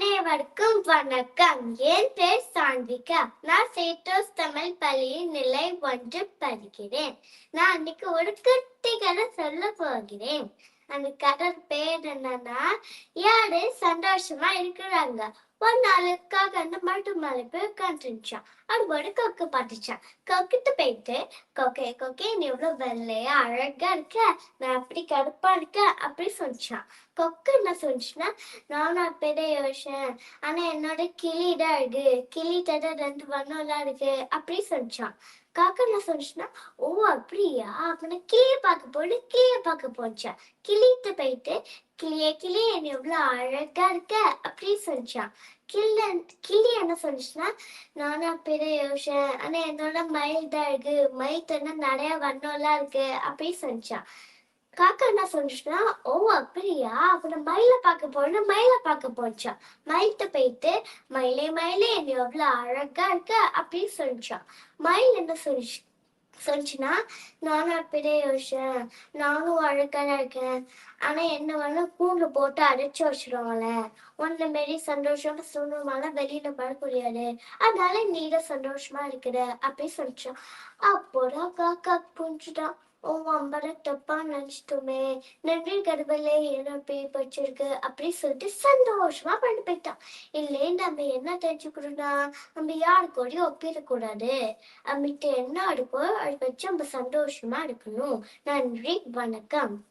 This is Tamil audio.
அனைவருக்கும் வணக்கம். என் பேர் சாந்திகா. நான் சேட்டோஸ் தமிழ் பள்ளியின் நிலை ஒன்று படிக்கிறேன். நான் இன்னைக்கு ஒரு குட்டி கதை சொல்ல போகிறேன். அந்த கதை பேர் என்னன்னா யாரு சந்தோஷமா இருக்கிறாங்க? ஒரு நாளுக்காக அந்த மட்டு மலை போய் உட்காந்துருச்சான் அது ஒரு கொக்கு பார்த்துச்சான். கொக்கிட்டு போயிட்டு கொக்கே கொக்கே நீ எவ்வளவு வெள்ளையா அழகா இருக்க நான் அப்படி கருப்பா இருக்க அப்படி சொல்லிச்சான் கொக்கு என்ன சொல்லிச்சுன்னா நானும் பெரிய யோசன் ஆனா என்னோட கிளி தான் இருக்கு. கிளி தட ரெண்டு வண்ணம்லாம் இருக்கு. அப்படி சொல்லிச்சான் காக்கா என்ன சொல்லிச்சுன்னா ஓ அப்படியா? அப்படின்னு நான் கிளிய பார்க்க போட்டு கிளிய பார்க்க போச்சா கிளிட்டு போயிட்டு கிளியே கிளி என்ன எவ்வளவு அழகா இருக்க அப்படின்னு சொல்லிச்சான் கிள்ள கிளி என்ன சொல்லிச்சுன்னா நானும் பெரிய யோசன் ஆனா என்னோட மயில் தான் இருக்கு மயில் தானே நிறைய வண்ணம்லாம் இருக்கு அப்படின்னு சொல்லிச்சான் காக்கா என்ன சொல்லிச்சுன்னா ஓ அப்படியா? அப்ப நான் மயில பார்க்க போறேன் மயில பார்க்க போச்சான் மயில்கிட்ட போயிட்டு மயிலே மயிலே நீ எவ்வளவு அழகா இருக்க? அப்படின்னு சொல்லிச்சான் மயில் என்ன சொல்லிச்சு சொல்லிச்சுன்னா நானும் அப்படியே யோசிச்சேன். நானும் அழகா இருக்கேன். ஆனா என்ன வேணா கூண்டு போட்டு அடைச்சு வச்சிருவாங்கல்ல உன்ன மாரி சந்தோஷமா சூழ்நிலை வெளியில பட முடியாது. அதனால நீட சந்தோஷமா இருக்கிற. அப்படி சொல்லிச்சான் அப்போதான் காக்கா புரிஞ்சுட்டான் ஓ அம்பர தப்பா நினைச்சிட்டோமே. நன்றி கடவுளே என்ன பேய் படிச்சிருக்கு அப்படின்னு சொல்லிட்டு சந்தோஷமா பண்ணி போயிட்டான். இல்லை நம்ம என்ன தெரிஞ்சுக்கணும்னா நம்ம யாரு கூடயும் ஒப்பிடக்கூடாது. நம்மகிட்ட என்ன இருக்கோ அதை வச்சு நம்ம சந்தோஷமா இருக்கணும். நன்றி வணக்கம்.